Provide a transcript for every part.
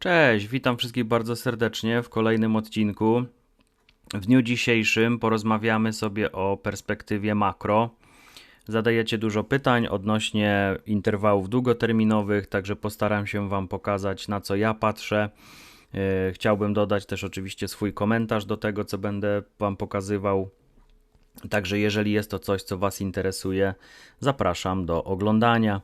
Cześć, witam wszystkich bardzo serdecznie w kolejnym odcinku. W dniu dzisiejszym porozmawiamy sobie o perspektywie makro. Zadajecie dużo pytań odnośnie interwałów długoterminowych, także postaram się Wam pokazać, na co ja patrzę. E, chciałbym dodać też oczywiście swój komentarz do tego, co będę Wam pokazywał. Także jeżeli jest to coś, co Was interesuje, zapraszam do oglądania.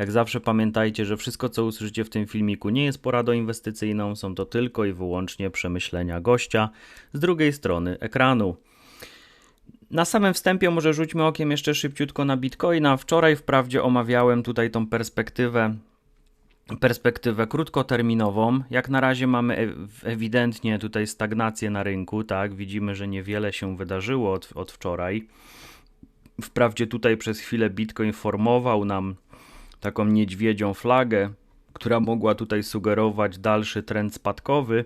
Jak zawsze pamiętajcie, że wszystko co usłyszycie w tym filmiku nie jest poradą inwestycyjną, są to tylko i wyłącznie przemyślenia gościa z drugiej strony ekranu. Na samym wstępie może rzućmy okiem jeszcze szybciutko na Bitcoina. Wczoraj wprawdzie omawiałem tutaj tą perspektywę perspektywę krótkoterminową. Jak na razie mamy ewidentnie tutaj stagnację na rynku, tak? Widzimy, że niewiele się wydarzyło od, od wczoraj. Wprawdzie tutaj przez chwilę Bitcoin formował nam taką niedźwiedzią flagę, która mogła tutaj sugerować dalszy trend spadkowy.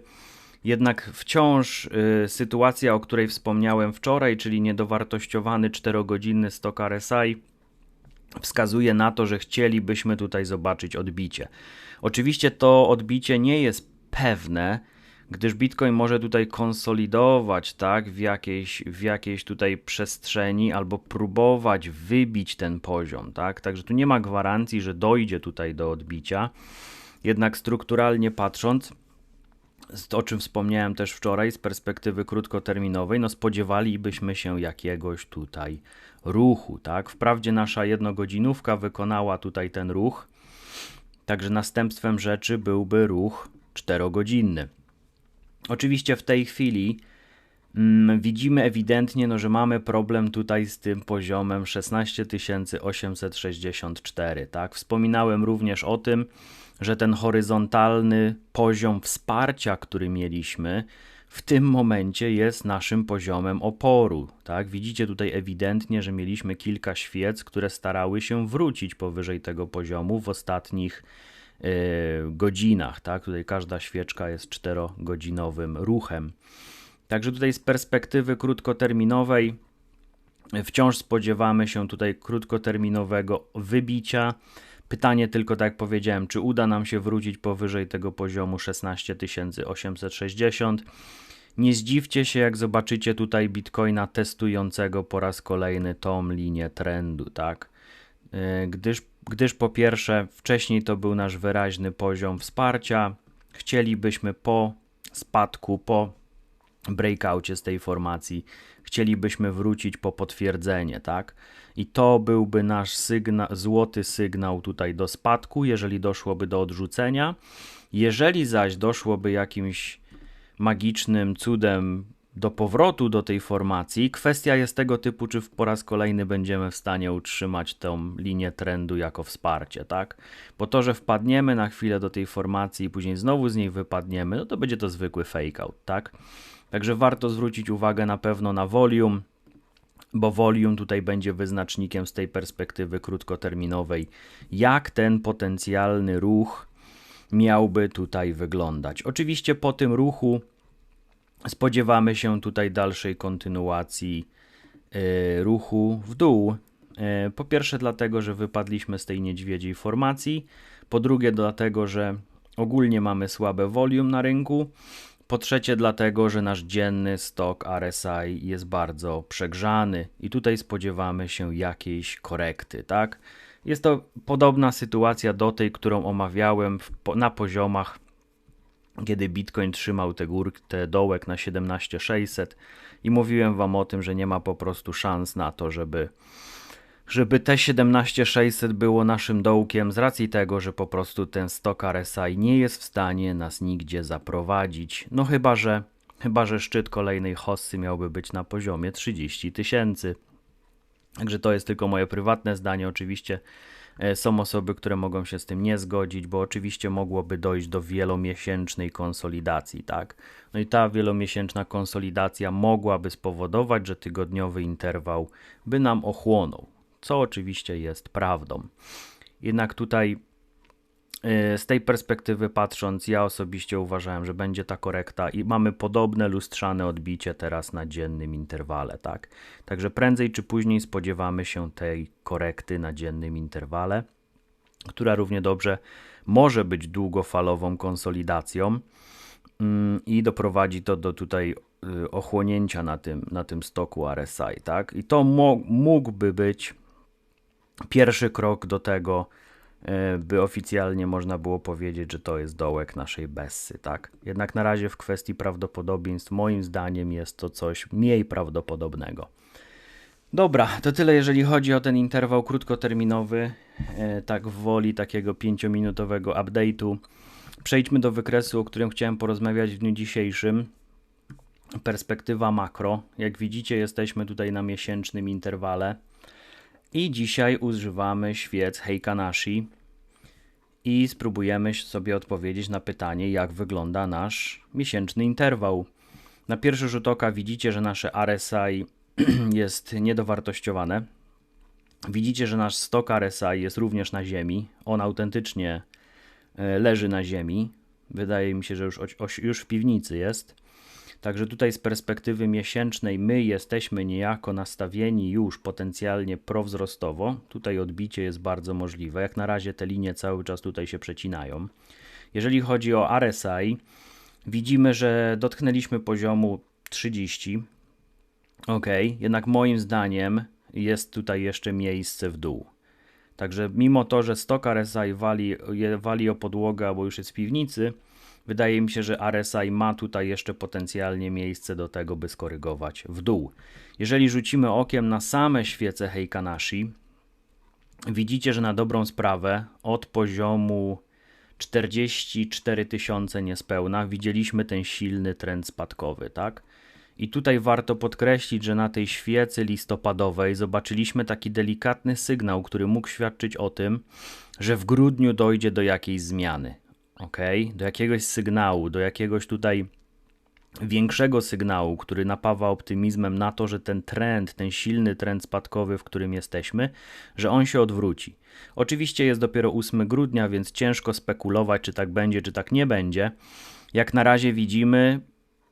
Jednak wciąż y, sytuacja, o której wspomniałem wczoraj, czyli niedowartościowany 4-godzinny stok RSI, wskazuje na to, że chcielibyśmy tutaj zobaczyć odbicie. Oczywiście to odbicie nie jest pewne, gdyż Bitcoin może tutaj konsolidować tak, w, jakiejś, w jakiejś tutaj przestrzeni albo próbować wybić ten poziom. Tak? Także tu nie ma gwarancji, że dojdzie tutaj do odbicia. Jednak strukturalnie patrząc, o czym wspomniałem też wczoraj, z perspektywy krótkoterminowej, no spodziewalibyśmy się jakiegoś tutaj ruchu. Tak? Wprawdzie nasza jednogodzinówka wykonała tutaj ten ruch, także następstwem rzeczy byłby ruch czterogodzinny. Oczywiście w tej chwili mm, widzimy ewidentnie, no, że mamy problem tutaj z tym poziomem 16864. Tak? Wspominałem również o tym, że ten horyzontalny poziom wsparcia, który mieliśmy, w tym momencie jest naszym poziomem oporu. Tak? Widzicie tutaj ewidentnie, że mieliśmy kilka świec, które starały się wrócić powyżej tego poziomu w ostatnich godzinach. Tak? Tutaj każda świeczka jest czterogodzinowym ruchem. Także tutaj z perspektywy krótkoterminowej wciąż spodziewamy się tutaj krótkoterminowego wybicia. Pytanie tylko, tak jak powiedziałem, czy uda nam się wrócić powyżej tego poziomu 16860. Nie zdziwcie się, jak zobaczycie tutaj Bitcoina testującego po raz kolejny tą linię trendu, tak? E, gdyż gdyż po pierwsze, wcześniej to był nasz wyraźny poziom wsparcia. Chcielibyśmy po spadku, po breakoutie z tej formacji, chcielibyśmy wrócić po potwierdzenie, tak? I to byłby nasz sygna złoty sygnał tutaj do spadku, jeżeli doszłoby do odrzucenia. Jeżeli zaś doszłoby jakimś magicznym cudem do powrotu do tej formacji. Kwestia jest tego typu, czy po raz kolejny będziemy w stanie utrzymać tą linię trendu jako wsparcie, tak? Bo to, że wpadniemy na chwilę do tej formacji i później znowu z niej wypadniemy, no to będzie to zwykły fake out, tak? Także warto zwrócić uwagę na pewno na volume, bo volume tutaj będzie wyznacznikiem z tej perspektywy krótkoterminowej, jak ten potencjalny ruch miałby tutaj wyglądać. Oczywiście po tym ruchu spodziewamy się tutaj dalszej kontynuacji e, ruchu w dół. E, po pierwsze, dlatego, że wypadliśmy z tej niedźwiedziej formacji. Po drugie, dlatego, że ogólnie mamy słabe volume na rynku. Po trzecie, dlatego, że nasz dzienny stok RSI jest bardzo przegrzany i tutaj spodziewamy się jakiejś korekty, tak? Jest to podobna sytuacja do tej, którą omawiałem na poziomach kiedy Bitcoin trzymał tę te dołek na 17600 i mówiłem wam o tym, że nie ma po prostu szans na to, żeby żeby te 17600 było naszym dołkiem z racji tego, że po prostu ten stok RSI nie jest w stanie nas nigdzie zaprowadzić. No chyba, że chyba, że szczyt kolejnej hossy miałby być na poziomie 30 tysięcy. Także to jest tylko moje prywatne zdanie. Oczywiście są osoby, które mogą się z tym nie zgodzić, bo oczywiście mogłoby dojść do wielomiesięcznej konsolidacji, tak? No i ta wielomiesięczna konsolidacja mogłaby spowodować, że tygodniowy interwał by nam ochłonął, co oczywiście jest prawdą. Jednak tutaj z tej perspektywy patrząc, ja osobiście uważałem, że będzie ta korekta i mamy podobne lustrzane odbicie teraz na dziennym interwale, tak? Także prędzej czy później spodziewamy się tej korekty na dziennym interwale. która równie dobrze może być długofalową konsolidacją mm, i doprowadzi to do tutaj y, ochłonięcia na tym, na tym stoku RSI, tak? I to mógłby być pierwszy krok do tego, y, by oficjalnie można było powiedzieć, że to jest dołek naszej Bessy, tak? Jednak na razie w kwestii prawdopodobieństw moim zdaniem jest to coś mniej prawdopodobnego. Dobra, to tyle jeżeli chodzi o ten interwał krótkoterminowy, e, tak w woli takiego 5-minutowego update'u. Przejdźmy do wykresu, o którym chciałem porozmawiać w dniu dzisiejszym. Perspektywa makro. Jak widzicie, jesteśmy tutaj na miesięcznym interwale. I dzisiaj używamy świec Heikanashi i spróbujemy sobie odpowiedzieć na pytanie, jak wygląda nasz miesięczny interwał. Na pierwszy rzut oka widzicie, że nasze RSI jest niedowartościowane. Widzicie, że nasz stok RSI jest również na ziemi. On autentycznie e, leży na ziemi. Wydaje mi się, że już, już w piwnicy jest. Także tutaj z perspektywy miesięcznej my jesteśmy niejako nastawieni już potencjalnie prowzrostowo. Tutaj odbicie jest bardzo możliwe. Jak na razie te linie cały czas tutaj się przecinają. Jeżeli chodzi o RSI, widzimy, że dotknęliśmy poziomu 30. Ok, jednak moim zdaniem jest tutaj jeszcze miejsce w dół. Także mimo to, że stok RSI wali, wali o podłogę, bo już jest w piwnicy, wydaje mi się, że RSI ma tutaj jeszcze potencjalnie miejsce do tego, by skorygować w dół. Jeżeli rzucimy okiem na same świece Heikanashi, widzicie, że na dobrą sprawę od poziomu 44 tysiące niespełna widzieliśmy ten silny trend spadkowy, tak? I tutaj warto podkreślić, że na tej świecy listopadowej zobaczyliśmy taki delikatny sygnał, który mógł świadczyć o tym, że w grudniu dojdzie do jakiejś zmiany. Ok? Do jakiegoś sygnału, do jakiegoś tutaj większego sygnału, który napawa optymizmem na to, że ten trend, ten silny trend spadkowy, w którym jesteśmy, że on się odwróci. Oczywiście jest dopiero 8 grudnia, więc ciężko spekulować, czy tak będzie, czy tak nie będzie. Jak na razie widzimy,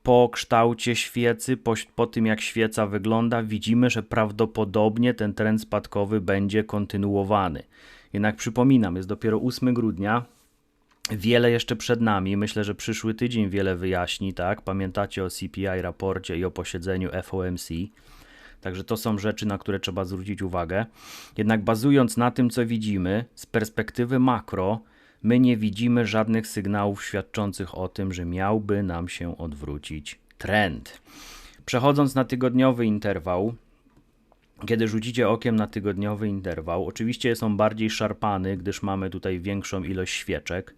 po kształcie świecy, po, po tym jak świeca wygląda, widzimy, że prawdopodobnie ten trend spadkowy będzie kontynuowany. Jednak przypominam, jest dopiero 8 grudnia, Wiele jeszcze przed nami. Myślę, że przyszły tydzień wiele wyjaśni, tak? Pamiętacie o CPI raporcie i o posiedzeniu FOMC. Także to są rzeczy, na które trzeba zwrócić uwagę. Jednak bazując na tym, co widzimy z perspektywy makro, my nie widzimy żadnych sygnałów świadczących o tym, że miałby nam się odwrócić trend. Przechodząc na tygodniowy interwał, kiedy rzucicie okiem na tygodniowy interwał, oczywiście on bardziej szarpany, gdyż mamy tutaj większą ilość świeczek.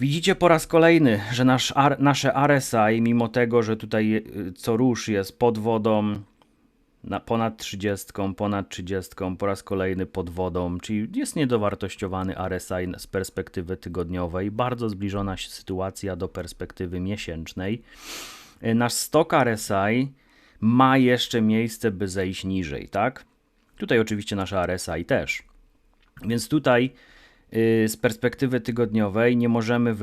Widzicie po raz kolejny, że nasz, nasze RSI, mimo tego, że tutaj y, co rusz jest pod wodą, na ponad 30, ponad 30, po raz kolejny pod wodą, czyli jest niedowartościowany RSI z perspektywy tygodniowej, bardzo zbliżona sytuacja do perspektywy miesięcznej. Y, nasz stok RSI ma jeszcze miejsce, by zejść niżej, tak? Tutaj oczywiście nasza RSI też. Więc tutaj y, z perspektywy tygodniowej nie możemy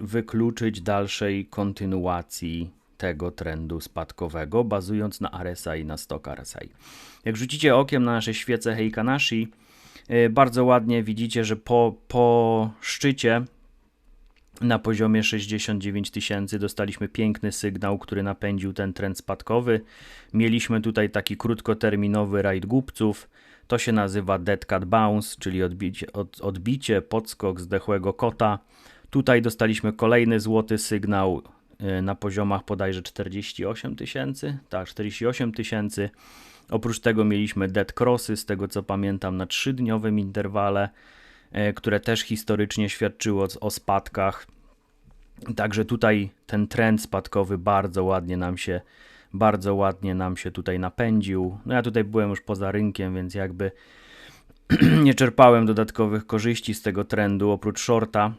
wykluczyć dalszej kontynuacji tego trendu spadkowego, bazując na RSI i na stok RSI. Jak rzucicie okiem na nasze świece Heikanashi, y, bardzo ładnie widzicie, że po, po szczycie na poziomie 69 tysięcy dostaliśmy piękny sygnał, który napędził ten trend spadkowy. Mieliśmy tutaj taki krótkoterminowy rajd głupców. To się nazywa Dead Cat Bounce, czyli odbicie, od, odbicie podskok zdechłego kota. Tutaj dostaliśmy kolejny złoty sygnał y, na poziomach bodajże 48 tysięcy. Tak, 48 tysięcy. Oprócz tego mieliśmy Dead Crossy, z tego co pamiętam, na 3-dniowym interwale. Które też historycznie świadczyło o spadkach. Także tutaj ten trend spadkowy bardzo ładnie nam się bardzo ładnie nam się tutaj napędził. No ja tutaj byłem już poza rynkiem, więc jakby nie czerpałem dodatkowych korzyści z tego trendu oprócz shorta.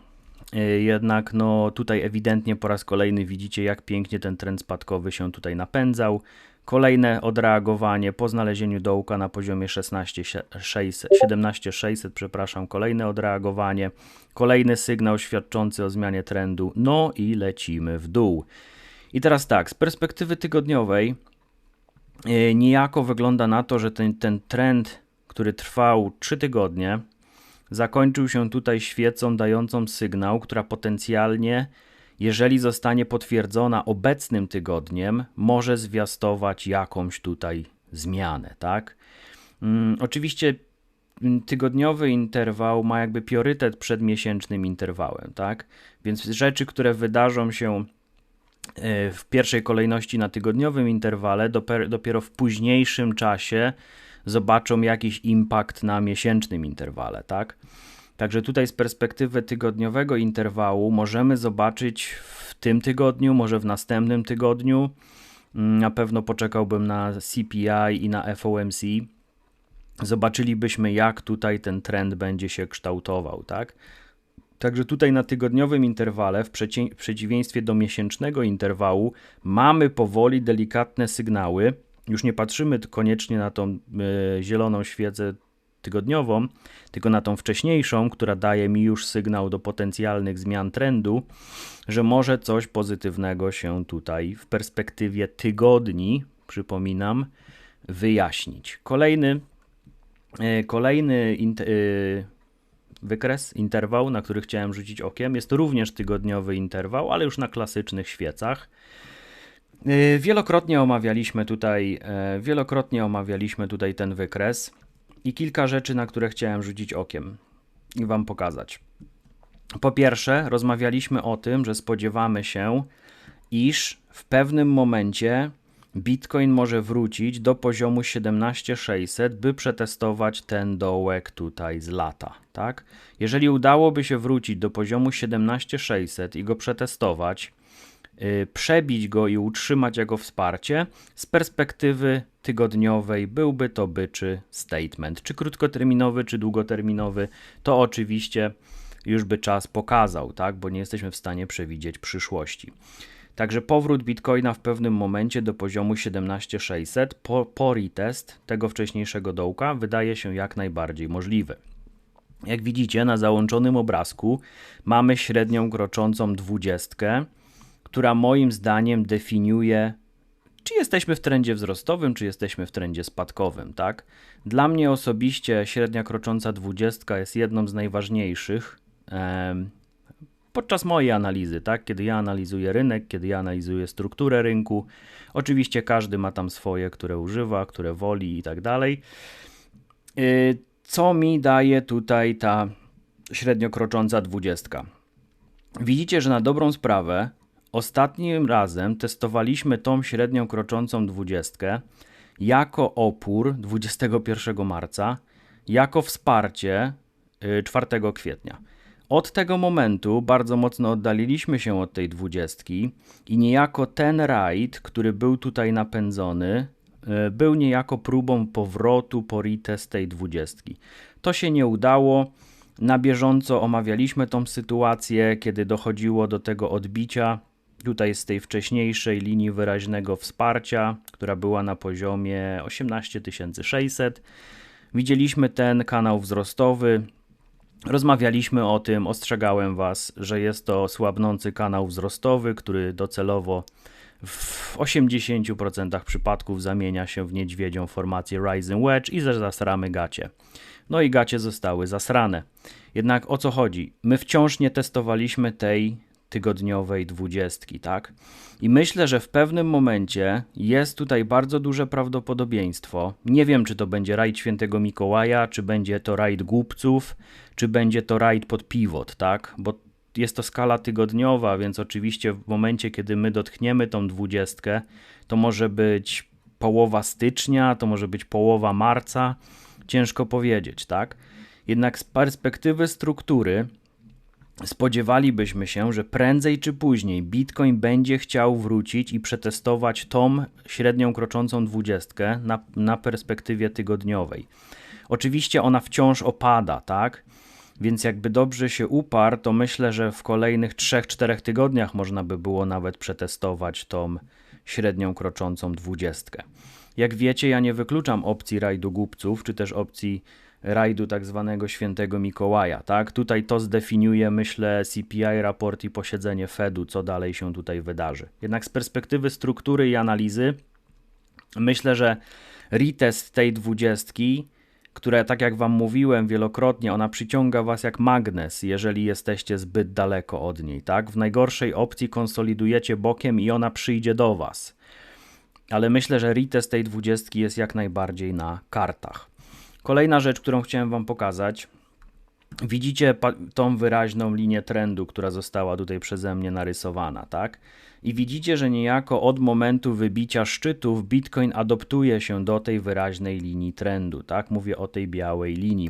E, jednak no tutaj ewidentnie po raz kolejny widzicie jak pięknie ten trend spadkowy się tutaj napędzał. Kolejne odreagowanie po znalezieniu dołka na poziomie 17600, 17600, przepraszam, kolejne odreagowanie, kolejny sygnał świadczący o zmianie trendu, no i lecimy w dół. I teraz tak, z perspektywy tygodniowej yy, niejako wygląda na to, że ten, ten trend, który trwał 3 tygodnie, zakończył się tutaj świecą dającą sygnał, która potencjalnie, jeżeli zostanie potwierdzona obecnym tygodniem, może zwiastować jakąś tutaj zmianę, tak? Hmm, oczywiście mm, tygodniowy interwał ma jakby priorytet przed miesięcznym interwałem, tak? Więc rzeczy, które wydarzą się e, w pierwszej kolejności na tygodniowym interwale, dopiero w późniejszym czasie zobaczą jakiś impact na miesięcznym interwale, tak? Także tutaj z perspektywy tygodniowego interwału możemy zobaczyć w tym tygodniu, może w następnym tygodniu. Mm, na pewno poczekałbym na CPI i na FOMC. Zobaczylibyśmy, jak tutaj ten trend będzie się kształtował, tak? Także tutaj na tygodniowym interwale, w, przeci- w przeciwieństwie do miesięcznego interwału, mamy powoli delikatne sygnały. Już nie patrzymy koniecznie na tą y, zieloną świecę tygodniową, tylko na tą wcześniejszą, która daje mi już sygnał do potencjalnych zmian trendu, że może coś pozytywnego się tutaj w perspektywie tygodni, przypominam, wyjaśnić. Kolejny, y, kolejny y, wykres, interwał, na który chciałem rzucić okiem. Jest również tygodniowy interwał, ale już na klasycznych świecach. Y, wielokrotnie omawialiśmy tutaj, e, wielokrotnie omawialiśmy tutaj ten wykres i kilka rzeczy, na które chciałem rzucić okiem i Wam pokazać. Po pierwsze, rozmawialiśmy o tym, że spodziewamy się, iż w pewnym momencie Bitcoin może wrócić do poziomu 17600, by przetestować ten dołek tutaj z lata, tak? Jeżeli udałoby się wrócić do poziomu 17600 i go przetestować, yy, przebić go i utrzymać jego wsparcie, z perspektywy tygodniowej byłby to byczy statement. Czy krótkoterminowy, czy długoterminowy, to oczywiście już by czas pokazał, tak? Bo nie jesteśmy w stanie przewidzieć przyszłości. Także powrót Bitcoina w pewnym momencie do poziomu 17600 po, po retest tego wcześniejszego dołka wydaje się jak najbardziej możliwy. Jak widzicie na załączonym obrazku mamy średnią kroczącą dwudziestkę, która moim zdaniem definiuje czy jesteśmy w trendzie wzrostowym, czy jesteśmy w trendzie spadkowym, tak? Dla mnie osobiście średnia krocząca dwudziestka jest jedną z najważniejszych podczas mojej analizy, tak? Kiedy ja analizuję rynek, kiedy ja analizuję strukturę rynku. Oczywiście każdy ma tam swoje, które używa, które woli i tak dalej. Y, co mi daje tutaj ta średnio krocząca dwudziestka? Widzicie, że na dobrą sprawę ostatnim razem testowaliśmy tą średnią kroczącą dwudziestkę jako opór 21 marca, jako wsparcie 4 y, kwietnia. Od tego momentu bardzo mocno oddaliliśmy się od tej dwudziestki i niejako ten rajd, który był tutaj napędzony, e, był niejako próbą powrotu po retest tej dwudziestki. To się nie udało. Na bieżąco omawialiśmy tą sytuację, kiedy dochodziło do tego odbicia tutaj z tej wcześniejszej linii wyraźnego wsparcia, która była na poziomie 18600. Widzieliśmy ten kanał wzrostowy, Rozmawialiśmy o tym, ostrzegałem Was, że jest to słabnący kanał wzrostowy, który docelowo w 80% przypadków zamienia się w niedźwiedzią formację Rising Wedge i zasramy gacie. No i gacie zostały zasrane. Jednak o co chodzi? My wciąż nie testowaliśmy tej tygodniowej dwudziestki, tak? I myślę, że w pewnym momencie jest tutaj bardzo duże prawdopodobieństwo. Nie wiem, czy to będzie rajd świętego Mikołaja, czy będzie to rajd głupców, czy będzie to rajd pod pivot, tak? Bo jest to skala tygodniowa, więc oczywiście w momencie, kiedy my dotkniemy tą dwudziestkę, to może być połowa stycznia, to może być połowa marca. Ciężko powiedzieć, tak? Jednak z perspektywy struktury spodziewalibyśmy się, że prędzej czy później Bitcoin będzie chciał wrócić i przetestować tą średnią kroczącą dwudziestkę na, na perspektywie tygodniowej. Oczywiście ona wciąż opada, tak? Więc jakby dobrze się uparł, to myślę, że w kolejnych 3-4 tygodniach można by było nawet przetestować tą średnią kroczącą dwudziestkę. Jak wiecie, ja nie wykluczam opcji rajdu głupców, czy też opcji rajdu tak zwanego świętego Mikołaja, tak? Tutaj to zdefiniuje, myślę, CPI raport i posiedzenie Fedu, co dalej się tutaj wydarzy. Jednak z perspektywy struktury i analizy myślę, że retest tej dwudziestki które, tak jak Wam mówiłem wielokrotnie, ona przyciąga Was jak magnes, jeżeli jesteście zbyt daleko od niej. Tak? W najgorszej opcji konsolidujecie bokiem i ona przyjdzie do Was. Ale myślę, że retest tej dwudziestki jest jak najbardziej na kartach. Kolejna rzecz, którą chciałem Wam pokazać. Widzicie tą wyraźną linię trendu, która została tutaj przeze mnie narysowana, tak? I widzicie, że niejako od momentu wybicia szczytów Bitcoin adoptuje się do tej wyraźnej linii trendu, tak? Mówię o tej białej linii.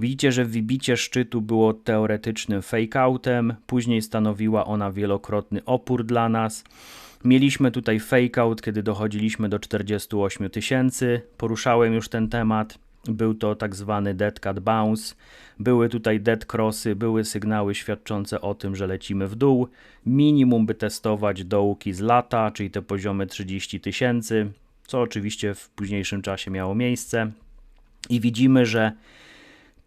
Widzicie, że wybicie szczytu było teoretycznym fake-outem, później stanowiła ona wielokrotny opór dla nas. Mieliśmy tutaj fake-out, kiedy dochodziliśmy do 48 tysięcy. Poruszałem już ten temat. Był to tak zwany dead cat bounce. Były tutaj dead crossy, były sygnały świadczące o tym, że lecimy w dół. Minimum by testować dołki z lata, czyli te poziomy 30 tysięcy, co oczywiście w późniejszym czasie miało miejsce. I widzimy, że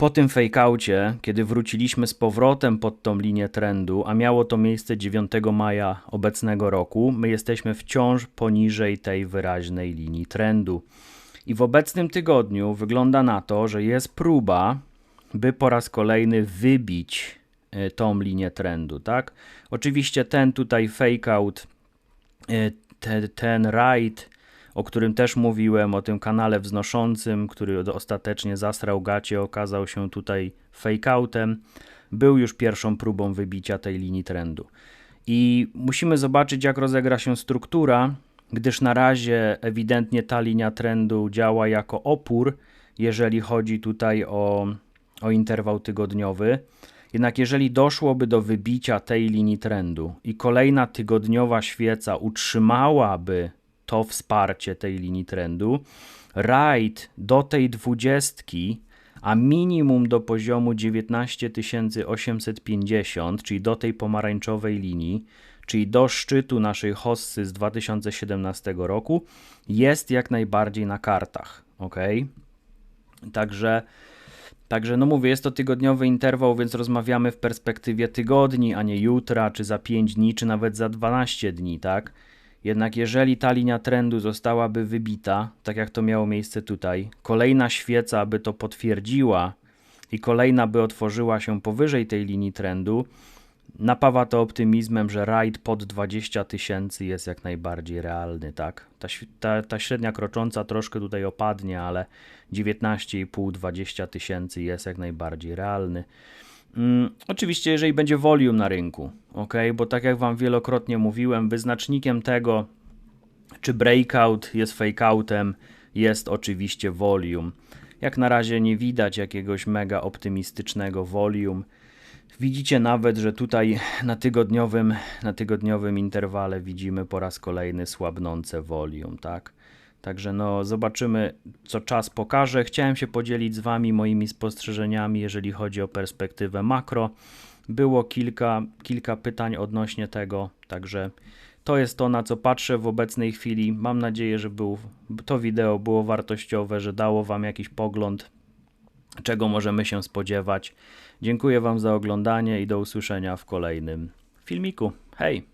po tym fakeaucie, kiedy wróciliśmy z powrotem pod tą linię trendu, a miało to miejsce 9 maja obecnego roku, my jesteśmy wciąż poniżej tej wyraźnej linii trendu. I w obecnym tygodniu wygląda na to, że jest próba, by po raz kolejny wybić e, tą linię trendu, tak? Oczywiście ten tutaj fake out, e, te, ten ride, o którym też mówiłem, o tym kanale wznoszącym, który ostatecznie zasrał gacie, okazał się tutaj fake outem, był już pierwszą próbą wybicia tej linii trendu. I musimy zobaczyć, jak rozegra się struktura, gdyż na razie ewidentnie ta linia trendu działa jako opór, jeżeli chodzi tutaj o, o interwał tygodniowy. Jednak jeżeli doszłoby do wybicia tej linii trendu i kolejna tygodniowa świeca utrzymałaby to wsparcie tej linii trendu, raid do tej dwudziestki, a minimum do poziomu 19850, czyli do tej pomarańczowej linii, czyli do szczytu naszej hossy z 2017 roku, jest jak najbardziej na kartach. Ok? Także. Także, no mówię, jest to tygodniowy interwał, więc rozmawiamy w perspektywie tygodni, a nie jutra, czy za 5 dni, czy nawet za 12 dni, tak? Jednak jeżeli ta linia trendu zostałaby wybita, tak jak to miało miejsce tutaj, kolejna świeca by to potwierdziła i kolejna by otworzyła się powyżej tej linii trendu, napawa to optymizmem, że rajd pod 20 tysięcy jest jak najbardziej realny, tak? Ta, ta, ta średnia krocząca troszkę tutaj opadnie, ale 19,5-20 tysięcy jest jak najbardziej realny. Hmm, oczywiście, jeżeli będzie volume na rynku, ok, bo tak jak Wam wielokrotnie mówiłem, wyznacznikiem tego, czy breakout jest fakeoutem, jest oczywiście volume. Jak na razie nie widać jakiegoś mega optymistycznego volume. Widzicie nawet, że tutaj na tygodniowym, na tygodniowym interwale widzimy po raz kolejny słabnące volume, tak? Także no zobaczymy, co czas pokaże. Chciałem się podzielić z Wami moimi spostrzeżeniami, jeżeli chodzi o perspektywę makro. Było kilka, kilka pytań odnośnie tego, także to jest to, na co patrzę w obecnej chwili. Mam nadzieję, że był, to wideo było wartościowe, że dało Wam jakiś pogląd, czego możemy się spodziewać. Dziękuję Wam za oglądanie i do usłyszenia w kolejnym filmiku. Hej!